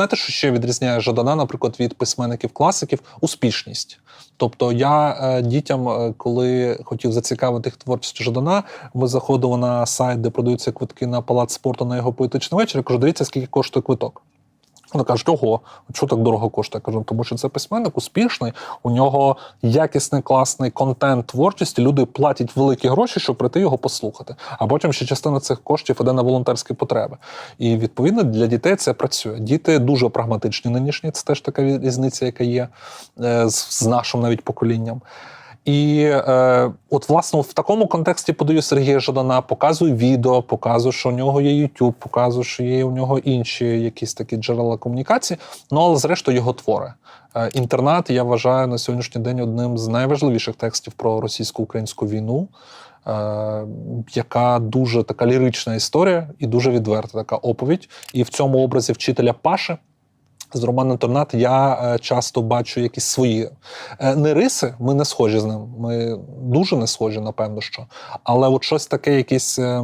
знаєте, що ще відрізняє Жадана, наприклад, від письменників-класиків? Успішність. Тобто, я е, дітям, е, коли хотів зацікавити їх творчістю Жадана, ми заходили на сайт, де продаються квитки на палац спорту на його поетичний вечір. Я кажу, дивіться, скільки коштує квиток. Вони кажуть, ого, що так дорого коштує? Я кажу, тому що це письменник успішний, у нього якісний класний контент творчості. Люди платять великі гроші, щоб прийти його послухати. А потім ще частина цих коштів іде на волонтерські потреби. І відповідно для дітей це працює. Діти дуже прагматичні нинішні. Це теж така різниця, яка є е, з нашим навіть поколінням. І е, от, власне, в такому контексті подаю Сергія Жадана, показую відео, показую, що у нього є YouTube, показую, що є у нього інші якісь такі джерела комунікації. Ну але зрештою його твори. Е, інтернат я вважаю на сьогоднішній день одним з найважливіших текстів про російсько-українську війну. Е, яка дуже така лірична історія і дуже відверта така оповідь. І в цьому образі вчителя Паши з роману Торнат я е, часто бачу якісь свої е, не риси, ми не схожі з ним. Ми дуже не схожі, напевно, що. Але от щось таке, якісь е,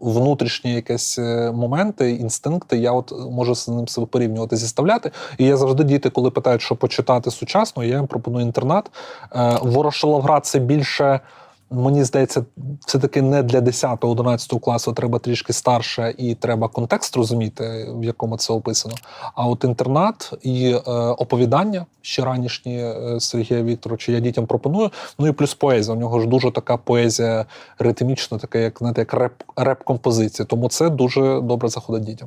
внутрішні якісь моменти, інстинкти, я от можу з ним себе порівнювати, зіставляти. І я завжди діти, коли питають, що почитати сучасно, я їм пропоную інтернат. Ворошиловград це більше. Мені здається, це таки не для 10-11 класу треба трішки старше, і треба контекст розуміти, в якому це описано. А от інтернат і е, оповідання ще ранішні е, Сергія Вікторовича я дітям пропоную. Ну і плюс поезія. У нього ж дуже така поезія ритмічна, така як знаєте, як реп, реп-композиція. Тому це дуже добре заходить дітям.